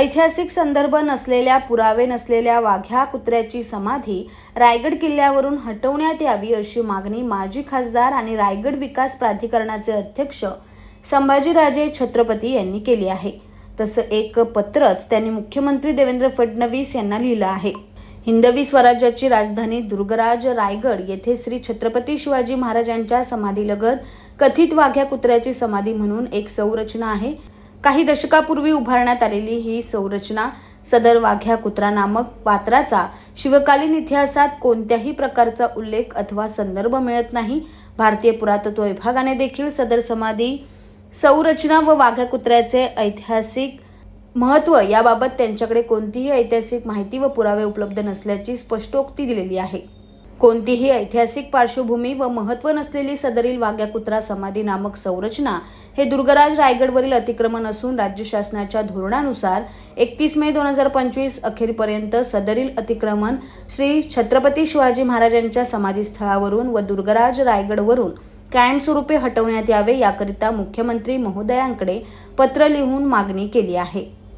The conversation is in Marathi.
ऐतिहासिक संदर्भ नसलेल्या पुरावे नसलेल्या वाघ्या कुत्र्याची समाधी रायगड किल्ल्यावरून हटवण्यात यावी अशी मागणी माजी खासदार आणि रायगड विकास प्राधिकरणाचे अध्यक्ष संभाजीराजे छत्रपती यांनी केली आहे. तसं एक पत्रच त्यांनी मुख्यमंत्री देवेंद्र फडणवीस यांना लिहिलं आहे. हिंदवी स्वराज्याची राजधानी दुर्गराज रायगड येथे श्री छत्रपती शिवाजी महाराजांच्या समाधीलगत कथित वाघ्या कुत्र्याची समाधी म्हणून एक संरचना आहे. काही दशकापूर्वी उभारण्यात आलेली ही संरचना सदर वाघ्या कुत्रा नामक पात्राचा शिवकालीन इतिहासात कोणत्याही प्रकारचा उल्लेख अथवा संदर्भ मिळत नाही. भारतीय पुरातत्व विभागाने देखील सदर समाधी संरचना व वाघ्या कुत्र्याचे ऐतिहासिक महत्त्व याबाबत त्यांच्याकडे कोणतीही ऐतिहासिक माहिती व पुरावे उपलब्ध नसल्याची स्पष्टोक्ती दिलेली आहे. कोणतीही ऐतिहासिक पार्श्वभूमी व महत्त्व नसलेली सदरील वाघ्या कुत्रा समाधी नामक संरचना हे दुर्गराज रायगडवरील अतिक्रमण असून राज्य शासनाच्या धोरणानुसार एकतीस मे दोन हजार पंचवीस अखेरपर्यंत सदरील अतिक्रमण श्री छत्रपती शिवाजी महाराजांच्या समाधीस्थळावरून व दुर्गराज रायगडवरून कायमस्वरूपी हटवण्यात यावे याकरिता मुख्यमंत्री महोदयांकडे पत्र लिहून मागणी केली आहे.